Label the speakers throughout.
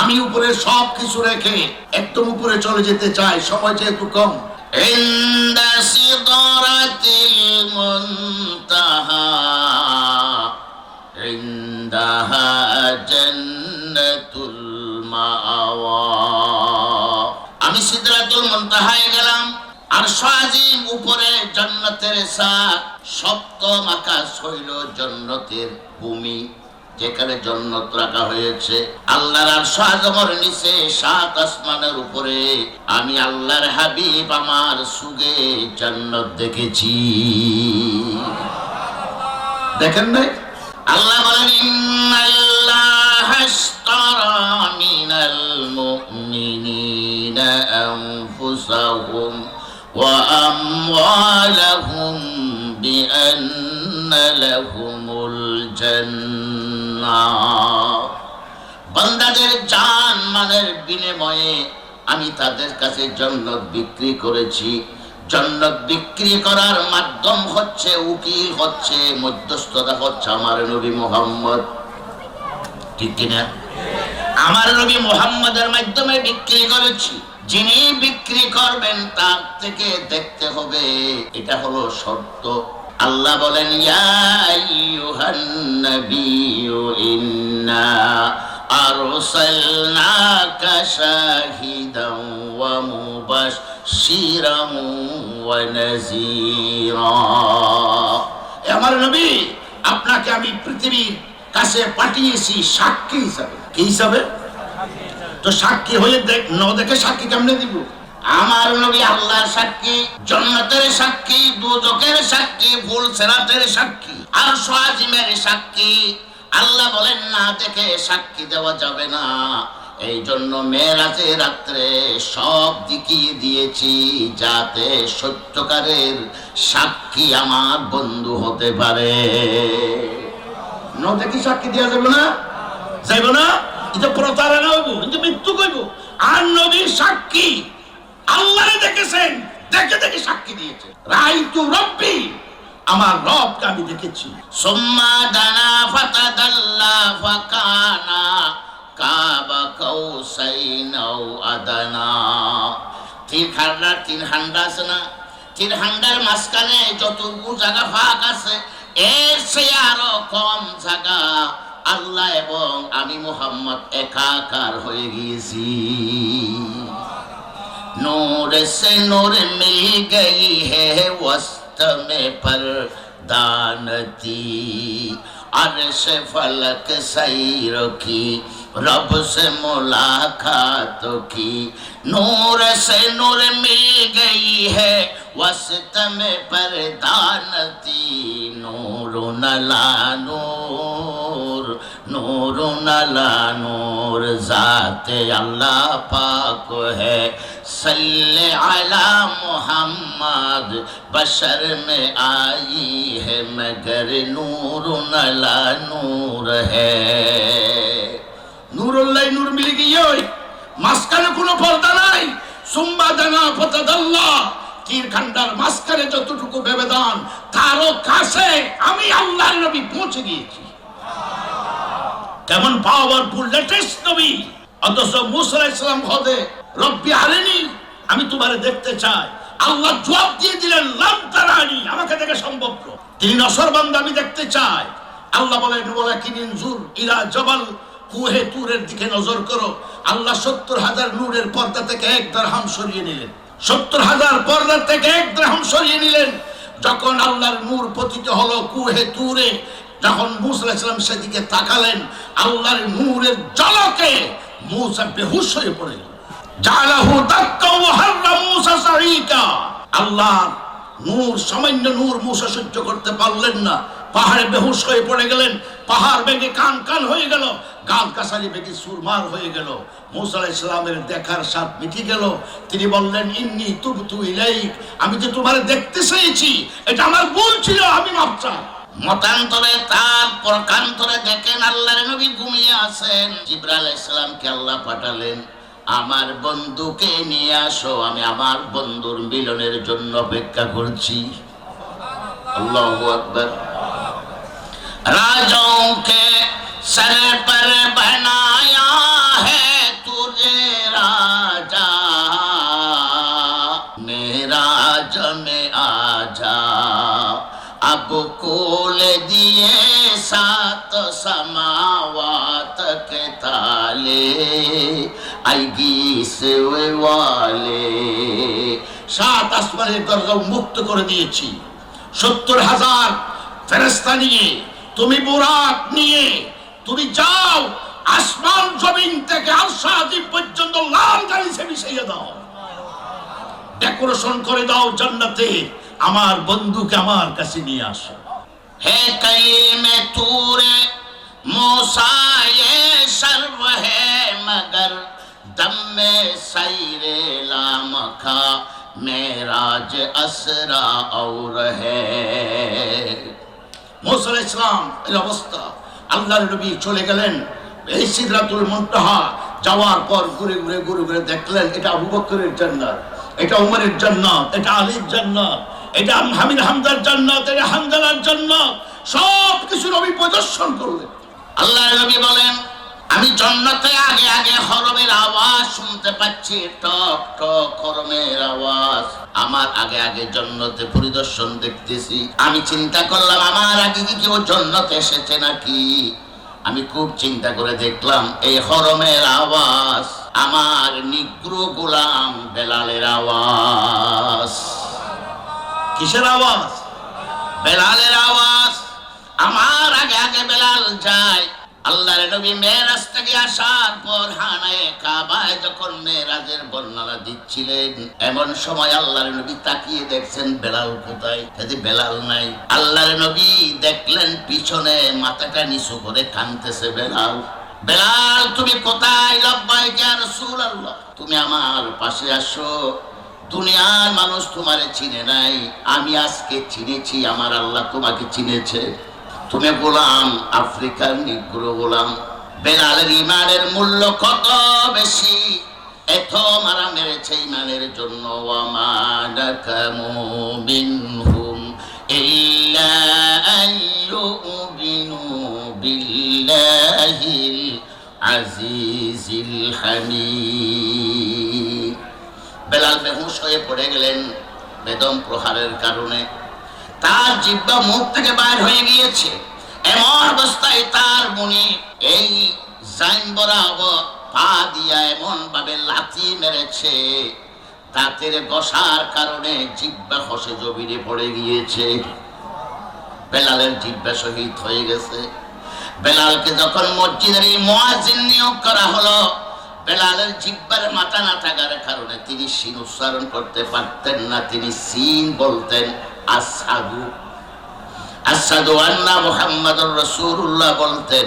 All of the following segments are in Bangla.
Speaker 1: আমি উপরে সব কিছু রেখে একদম উপরে চলে যেতে চাই, সময় যেহেতু কম।
Speaker 2: আমি সিদ্ধাতুল মন্তাহায় গেলাম, আর সাজিম উপরে জন্নতের সা সপ্তম আকাশ হইল জন্নতের ভূমি। যেখানে জন্নত রাখা হয়েছে। আল্লাহর আর সাজমর নিচে, সাত আসমানের উপরে। আমি আল্লাহর হাবিব, আমার সুগে জান্নাত দেখেছি।
Speaker 1: দেখেন নাই?
Speaker 2: আল্লাহ বলেন বান্দাদের জান মালের বিনিময়ে আমি তাদের কাছে জন্নত বিক্রি করেছি। জন্নত বিক্রি করার মাধ্যম হচ্ছে, উকিল হচ্ছে, মধ্যস্থতা হচ্ছে আমার নবী মোহাম্মদ। ঠিক কিনা? আমার নবী মোহাম্মদের মাধ্যমে বিক্রি করেছি। যিনি বিক্রি করবেন, তার থেকে দেখতে হবে। এটা হলো শর্ত। আল্লাহ বলেন
Speaker 1: আমার নবী, আপনাকে আমি পৃথিবীর কাছে পাঠিয়েছি সাক্ষী হিসাবে। কি হিসাবে? তো সাক্ষী হয়ে দেখ, ন দেখে সাক্ষী কেমনে দিব?
Speaker 2: আমার নবী আল্লাহর সাক্ষী, জন্নতের সাক্ষী দুজকের সাক্ষী ফুল সেরাতের সাক্ষী আর সোয়াজিমের সাক্ষী। আল্লাহ বলেন, না দেখে সাক্ষী দেওয়া যাবে না। এই জন্য মেয়েরাজে রাত্রে সব দিকিয়ে দিয়েছি যাতে সত্যকারের সাক্ষী আমার বন্ধু হতে পারে।
Speaker 1: ন দেখে সাক্ষী দেওয়া যাবে না? যাইব না? এটা প্রতারণা হইব কিন্তু মৃত্যু কইব। আর নবীর সাক্ষী আল্লাহ দেখেছেন, দেখে দেখে সাক্ষী দিয়েছে। রাই তু রব্বি, আমার রবকে আমি দেখেছি।
Speaker 2: সুম্মা দানা ফাতাদাল্লা ফাকানা, কাবা কৌসাইনাও আদানা। তিন হান্ডা তিন হান্ডা আছে না? তিন হান্ডার মাঝখানে যতটুকু জায়গা ফাঁক আছে, এর সে আরও কম জায়গা আল্লাহ এবং আমি মোহাম্মদ একাকার হয়ে গিয়েছি। नूर से नूर मिल गई है वस्त में पर दानती अर्श फलक सैर की, रब से मुलाकात की। नूर से नूर मिल गई है वस्त में पर दानती नूर नला नूर नूर नला नूर, जाते अल्लाह पाक है। صل علی محمد بشر میں آئی ہے مگر نور نلا نور ہے
Speaker 1: نور اللہ نور مل گئی ہوئی মাঝখানে কোনো পর্দা নাই সুম্বা দানা পতাদাল্লা কিরখান্ডার মাস্করে যতটুকু বেবেদান দান তারও কাছে আমি আল্লাহর নবী পৌঁছে গিয়েছি কেমন পাওয়ারফুল লেটেস্ট নবী অথচ মুসা ইসলাম হদে রব্বি হারেনি আমি তোমারে দেখতে চাই। আল্লাহ জবাব দিয়ে দিলেন লাম তারানি আমাকে দেখে সম্ভব। তিনি নসরবান্ধ আমি দেখতে চাই। আল্লাহ বলেন বলে কিনিন জুর ইরা জবাল, কুহে তুরের দিকে নজর করো। আল্লাহ সত্তর হাজার নূরের পর্দা থেকে এক দরহাম সরিয়ে নিলেন। সত্তর হাজার পর্দা থেকে এক দরহাম সরিয়ে নিলেন। যখন আল্লাহর নূর পতিত হলো কুহে তুরে, যখন মুসা ইসলাম সেদিকে তাকালেন, আল্লাহর নূরের জলকে মুসা বেহুশ হয়ে পড়ে গেল। জালাহু দাক্কা ওয়া আল্লাহ নূর, সামান্য নূর মুসা সহ্য করতে পারলেন না। পাহাড়ে বেহুশ হয়ে পড়ে গেলেন। পাহাড় বেগে কান কান হয়ে গেল। গাল কাসারি বেগে সুরমার হয়ে গেল। মুসা আলাইহিস সালামের দেখার স্বাদ মিটে গেল। তিনি বললেন, ইন্নি তুবতু ইলাইক। আমি যে তোমার দেখতে চেয়েছি, এটা আমার ভুল ছিল, আমি মাপ চাই।
Speaker 2: মতান্তরে তার প্রকান্তরে দেখেন আল্লাহর নবী ঘুমিয়ে আছেন। জিব্রাইল ইসলামকে আল্লাহ পাঠালেন। আমার বন্ধুকে নিয়ে আসো, আমি আমার বন্ধুর মিলনের জন্য অপেক্ষা করছি। আল্লাহ আকবর। রাজাও কে সর পর বনায়া হে তুঝে রাজা, মেরা জমে আজা। अब कोल दिए सात समावात के वे वाले
Speaker 1: সাত আসমানের দরজা মুক্ত করে দিয়েছি সত্তর হাজার ফেরেস্তা নিয়ে তুমি বোরাক নিয়ে তুমি যাও আসমান জমিন থেকে আলসাদি পর্যন্ত লাল গাড়ি সে মিশিয়ে দাও ডেকোরেশন করে দাও জান্নাতে আমার বন্ধুকে আমার কাছে নিয়ে আসো
Speaker 2: है कलीम तूरे मूसा ये सर्व है मगर दम में सैरे लाम खा मेराज असरा और है
Speaker 1: মোসা আলাইহিস ইসলাম এর অবস্থা আল্লাহর নবী চলে গেলেন এই সিদরাতুল মুনতাহা যাওয়ার পর ঘুরে ঘুরে ঘুরে ঘুরে দেখলেন এটা আবু বকরের জান্নাত এটা উমরের জান্নাত এটা আলীর জান্নাত এটা হামিদ হামদার জান্নাত এটা হামদালার জান্নাত সব কিছু নবী প্রদর্শন করলেন
Speaker 2: আল্লাহ নবী বলেন আমি জন্নতে আগে আগে হরমের আওয়াজ শুনতে পাচ্ছি। টক টক হরমের আওয়াজ। আমার আগে আগে জন্নতে পরিদর্শন দেখতেছি। আমি চিন্তা করলাম, আমার আগে কি কেউ জন্নতে এসেছে নাকি? আমি খুব চিন্তা করে দেখলাম, এই হরমের আওয়াজ আমার নিগ্র গোলাম বেলালের আওয়াজ।
Speaker 1: কিসের আওয়াজ?
Speaker 2: বেলালের আওয়াজ। আমার আগে আগে বেলাল যায় আল্লাহর নবী মেরাজ থেকে আসার পর হানায় কাবায় যখন মেরাজের বর্ণনা দিচ্ছিলেন, এমন সময় আল্লাহর নবী তাকিয়ে দেখছেন বেলাল কোথায়? যদি বেলাল নাই। আল্লাহর নবী দেখলেন পিছনে মাথাটা নিচু করে কানতেছে বেলাল। বেলাল, তুমি কোথায়? লব্বাই ইয়া রাসূলুল্লাহ? তুমি আমার পাশে আসো। দুনিয়ার মানুষ তোমারে চিনে নাই। আমি আজকে চিনেছি, আমার আল্লাহ তোমাকে চিনেছে। তুমি গোলাম, আফ্রিকার নিগ্র গোলাম। বেলালের ইমানের মূল্য কত বেশি? এত মারা মেরেছে ইমানের জন্য। বেলাল বেহুশ হয়ে পড়ে গেলেন বেদম প্রহারের কারণে। তার জিব্বা মুখ থেকে বাইর হয়ে গিয়েছে। এমন অবস্থায় তার মনে এই জাইন পা দিয়া এমন ভাবে লাথি মেরেছে দাঁতের বসার কারণে জিব্বা খসে জমিনে পড়ে গিয়েছে। বেলালের জিব্বা শহীদ হয়ে গেছে। বেলালকে যখন মসজিদের এই নিয়োগ করা হলো, বেলালের জিব্বার মাথা না থাকার কারণে তিনি সিন উচ্চারণ করতে পারতেন না, তিনি সিন বলতেন। আসাদু আসাদু আন্না মুহাম্মাদুর বলতেন,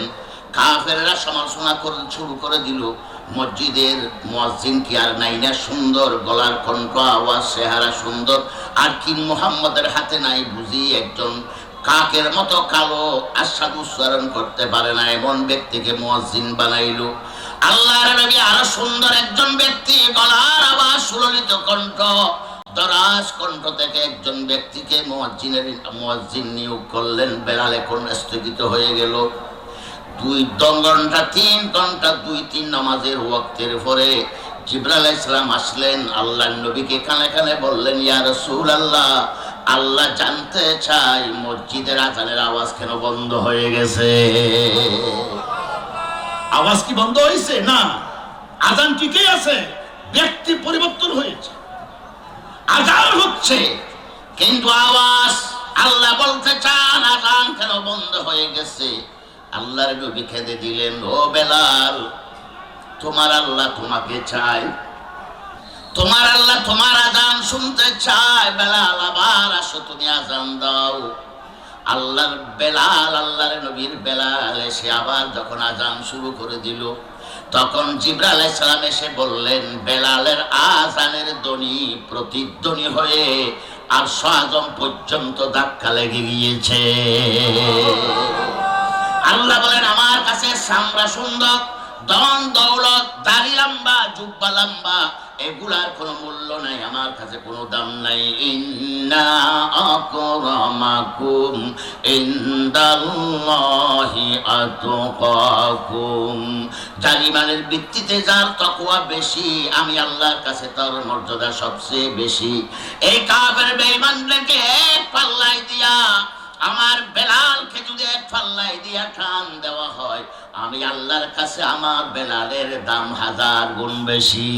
Speaker 2: কাফেররা সমালোচনা শুরু করে দিল, মসজিদের কি আর নাই না? সুন্দর গলার কণ্ঠ, আওয়াজ, চেহারা সুন্দর। আর কি হাতে নাই বুঝি একজন কাকের মতো কালো আস্বাদ উচ্চারণ করতে পারে না, এমন ব্যক্তিকে মুয়াজ্জিন বানাইলো। আল্লাহর নবী আরও সুন্দর একজন ব্যক্তি, গলার আওয়াজ, সুললিত কণ্ঠ দরাজ কণ্ঠ থেকে একজন ব্যক্তিকে মুয়াজ্জিনের মুয়াজ্জিন নিয়োগ করলেন। বেলাল এখন স্থগিত হয়ে গেল। দুই ঘণ্টা, তিন ঘণ্টা, দুই তিন নামাজের ওয়াক্তের পরে জিব্রাল ইসলাম আসলেন। আল্লাহ নবীকে কানে কানে বললেন, ইয়া রসুল আল্লাহ আল্লাহ জানতে চাই মসজিদের আজানের আওয়াজ কেন বন্ধ হয়ে গেছে?
Speaker 1: আওয়াজ কি বন্ধ হয়েছে? না। আজান ঠিকই আছে। ব্যক্তি পরিবর্তন হয়েছে।
Speaker 2: আজান হচ্ছে। কিন্তু আওয়াজ আল্লাহ বলতে চান, আজান কেন বন্ধ হয়ে গেছে? আল্লাহর নবী খেদে দিলেন, ও বেলাল, তোমার আল্লাহ তোমাকে চায়। তোমার আল্লাহ তোমার আজান শুনতে চায়। বেলাল, আবার আসো, তুমি আজান দাও। আল্লাহর বেলাল, আল্লাহর নবীর বেলাল এসে আবার যখন আজান শুরু করে দিল তখন জিব্রা আলাইসালাম এসে বললেন, বেলালের আজানের দনি প্রতিধ্বনি হয়ে আর সহজম পর্যন্ত ধাক্কা লেগে গিয়েছে। আল্লাহ বলেন, আমার কাছে সামরা সুন্দর দন দৌলত, দাড়ি লম্বা জুব্বা লম্বা এগুলার কোনো মূল্য নাই, আমার কাছে কোনো দাম নাই। ইন্না আকরামাকুম ইনদাল্লাহি আতকাকুম জালিমানের ভিত্তিতে যার তকওয়া বেশি, আমি আল্লাহর কাছে তার মর্যাদা সবচেয়ে বেশি। এই কাফের বেঈমানদেরকে পাল্লাই দিয়া আমার বেলালকে যদি এক পাল্লায় দিয়া টান দেওয়া হয়, আমি আল্লাহর কাছে আমার বেলালের দাম হাজার গুণ বেশি।